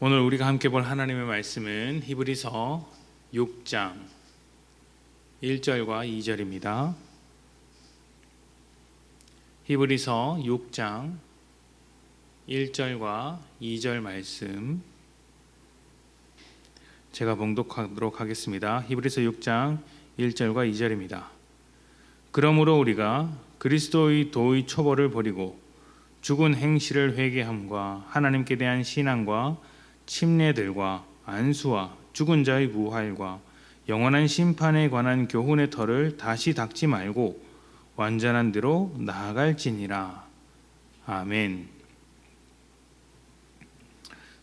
오늘 우리가 함께 볼 하나님의 말씀은 히브리서 6장 1절과 2절입니다. 히브리서 6장 1절과 2절 말씀 제가 봉독하도록 하겠습니다. 히브리서 6장 1절과 2절입니다. 그러므로 우리가 그리스도의 도의 초벌을 버리고 죽은 행실을 회개함과 하나님께 대한 신앙과 침례들과 안수와 죽은 자의 부활과 영원한 심판에 관한 교훈의 털을 다시 닦지 말고 완전한 대로 나아갈지니라. 아멘.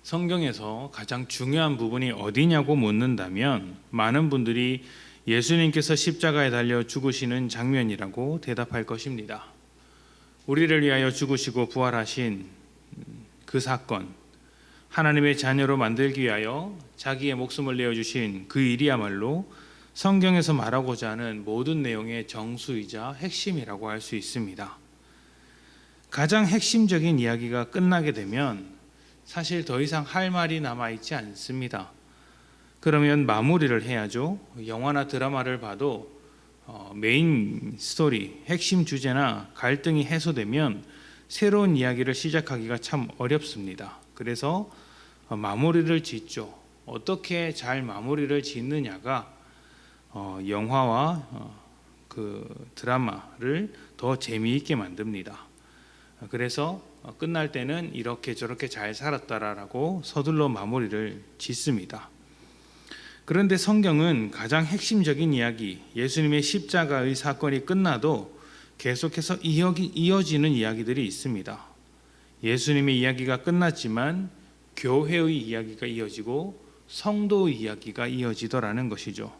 성경에서 가장 중요한 부분이 어디냐고 묻는다면 많은 분들이 예수님께서 십자가에 달려 죽으시는 장면이라고 대답할 것입니다. 우리를 위하여 죽으시고 부활하신 그 사건, 하나님의 자녀로 만들기 위하여 자기의 목숨을 내어주신 그 일이야말로 성경에서 말하고자 하는 모든 내용의 정수이자 핵심이라고 할 수 있습니다. 가장 핵심적인 이야기가 끝나게 되면 사실 더 이상 할 말이 남아있지 않습니다. 그러면 마무리를 해야죠. 영화나 드라마를 봐도 어, 메인 스토리, 핵심 주제나 갈등이 해소되면 새로운 이야기를 시작하기가 참 어렵습니다. 그래서 어, 마무리를 짓죠. 어떻게 잘 마무리를 짓느냐가 어, 영화와 어, 그 드라마를 더 재미있게 만듭니다. 그래서 어, 끝날 때는 이렇게 저렇게 잘 살았다라고 서둘러 마무리를 짓습니다. 그런데 성경은 가장 핵심적인 이야기, 예수님의 십자가의 사건이 끝나도 계속해서 이어지는 이야기들이 있습니다. 예수님의 이야기가 끝났지만 교회의 이야기가 이어지고 성도의 이야기가 이어지더라는 것이죠.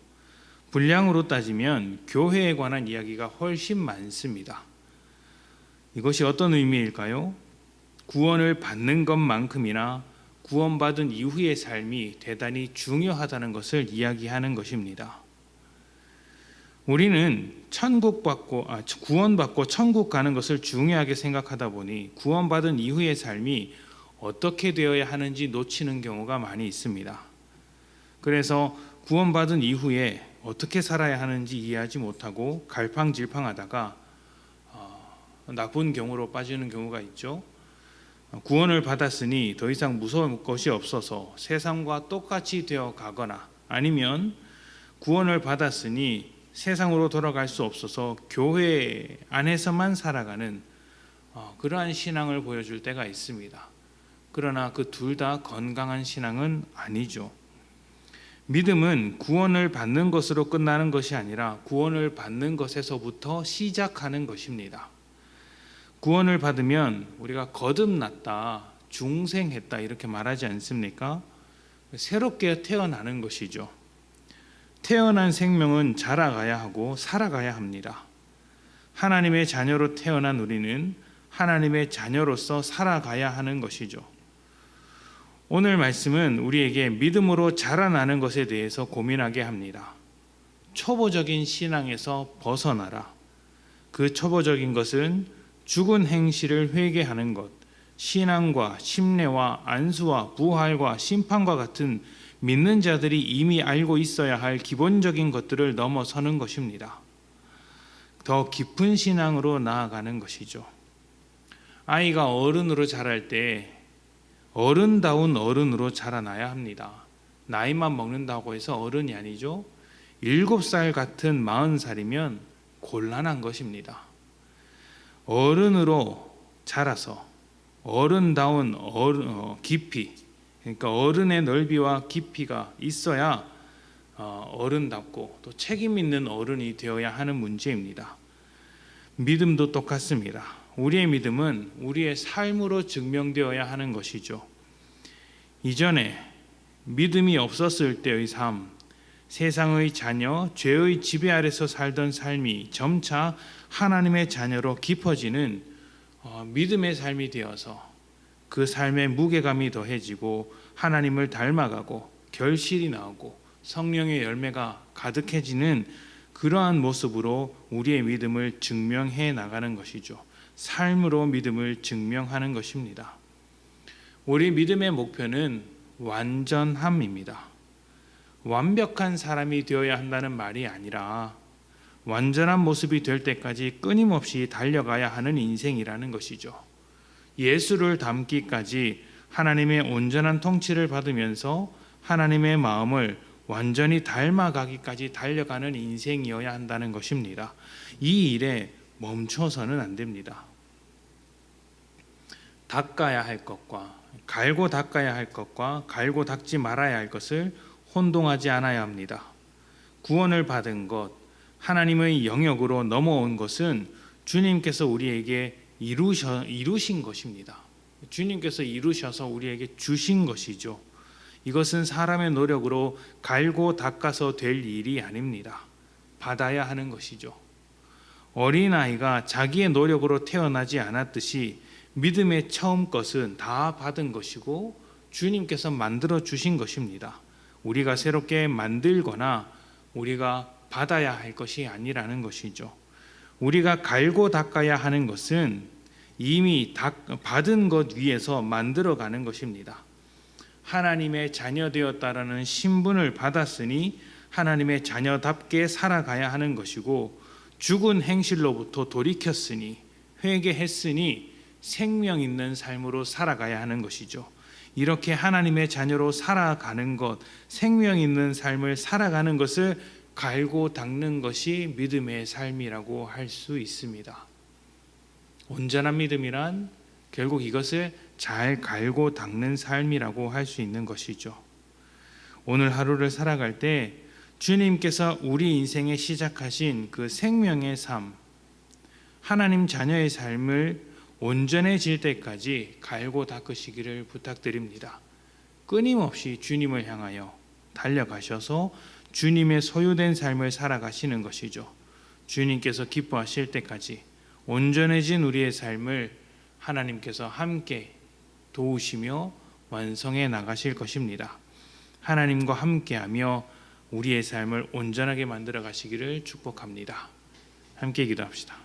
분량으로 따지면 교회에 관한 이야기가 훨씬 많습니다. 이것이 어떤 의미일까요? 구원을 받는 것만큼이나 구원받은 이후의 삶이 대단히 중요하다는 것을 이야기하는 것입니다. 우리는 천국 받고 아, 구원 받고 천국 가는 것을 중요하게 생각하다 보니 구원 받은 이후의 삶이 어떻게 되어야 하는지 놓치는 경우가 많이 있습니다. 그래서 구원 받은 이후에 어떻게 살아야 하는지 이해하지 못하고 갈팡질팡하다가 어, 나쁜 경우로 빠지는 경우가 있죠. 구원을 받았으니 더 이상 무서울 것이 없어서 세상과 똑같이 되어 가거나 아니면 구원을 받았으니 세상으로 돌아갈 수 없어서 교회 안에서만 살아가는 어, 그러한 신앙을 보여줄 때가 있습니다. 그러나 그 둘 다 건강한 신앙은 아니죠. 믿음은 구원을 받는 것으로 끝나는 것이 아니라 구원을 받는 것에서부터 시작하는 것입니다. 구원을 받으면 우리가 거듭났다, 중생했다 이렇게 말하지 않습니까? 새롭게 태어나는 것이죠. 태어난 생명은 자라가야 하고 살아가야 합니다. 하나님의 자녀로 태어난 우리는 하나님의 자녀로서 살아가야 하는 것이죠. 오늘 말씀은 우리에게 믿음으로 자라나는 것에 대해서 고민하게 합니다. 초보적인 신앙에서 벗어나라. 그 초보적인 것은 죽은 행실을 회개하는 것, 신앙과 심례와 안수와 부활과 심판과 같은 믿는 자들이 이미 알고 있어야 할 기본적인 것들을 넘어서는 것입니다. 더 깊은 신앙으로 나아가는 것이죠. 아이가 어른으로 자랄 때 어른다운 어른으로 자라나야 합니다. 나이만 먹는다고 해서 어른이 아니죠. 일곱 살 같은 마흔 살이면 곤란한 것입니다. 어른으로 자라서 어른다운 어른, 어, 깊이 그러니까 어른의 넓이와 깊이가 있어야 어, 어른답고 또 책임 있는 어른이 되어야 하는 문제입니다. 믿음도 똑같습니다. 우리의 믿음은 우리의 삶으로 증명되어야 하는 것이죠. 이전에 믿음이 없었을 때의 삶, 세상의 자녀, 죄의 지배 아래서 살던 삶이 점차 하나님의 자녀로 깊어지는 어, 믿음의 삶이 되어서 그 삶의 무게감이 더해지고 하나님을 닮아가고 결실이 나오고 성령의 열매가 가득해지는 그러한 모습으로 우리의 믿음을 증명해 나가는 것이죠. 삶으로 믿음을 증명하는 것입니다. 우리 믿음의 목표는 완전함입니다. 완벽한 사람이 되어야 한다는 말이 아니라 완전한 모습이 될 때까지 끊임없이 달려가야 하는 인생이라는 것이죠. 예수를 닮기까지 하나님의 온전한 통치를 받으면서 하나님의 마음을 완전히 닮아가기까지 달려가는 인생이어야 한다는 것입니다. 이 일에 멈춰서는 안 됩니다. 닦아야 할 것과 갈고 닦아야 할 것과 갈고 닦지 말아야 할 것을 혼동하지 않아야 합니다. 구원을 받은 것, 하나님의 영역으로 넘어온 것은 주님께서 우리에게 이루셔, 이루신 것입니다. 주님께서 이루셔서 우리에게 주신 것이죠. 이것은 사람의 노력으로 갈고 닦아서 될 일이 아닙니다. 받아야 하는 것이죠. 어린아이가 자기의 노력으로 태어나지 않았듯이 믿음의 처음 것은 다 받은 것이고 주님께서 만들어 주신 것입니다. 우리가 새롭게 만들거나 우리가 받아야 할 것이 아니라는 것이죠. 우리가 갈고 닦아야 하는 것은 이미 받은 것 위에서 만들어 가는 것입니다. 하나님의 자녀 되었다라는 신분을 받았으니 하나님의 자녀답게 살아가야 하는 것이고 죽은 행실로부터 돌이켰으니 회개했으니 생명 있는 삶으로 살아가야 하는 것이죠. 이렇게 하나님의 자녀로 살아가는 것, 생명 있는 삶을 살아가는 것을 갈고 닦는 것이 믿음의 삶이라고 할 수 있습니다. 온전한 믿음이란 결국 이것을 잘 갈고 닦는 삶이라고 할 수 있는 것이죠. 오늘 하루를 살아갈 때 주님께서 우리 인생에 시작하신 그 생명의 삶, 하나님 자녀의 삶을 온전해질 때까지 갈고 닦으시기를 부탁드립니다. 끊임없이 주님을 향하여 달려가셔서 주님의 소유된 삶을 살아가시는 것이죠. 주님께서 기뻐하실 때까지 온전해진 우리의 삶을 하나님께서 함께 도우시며 완성해 나가실 것입니다. 하나님과 함께하며 우리의 삶을 온전하게 만들어 가시기를 축복합니다. 함께 기도합시다.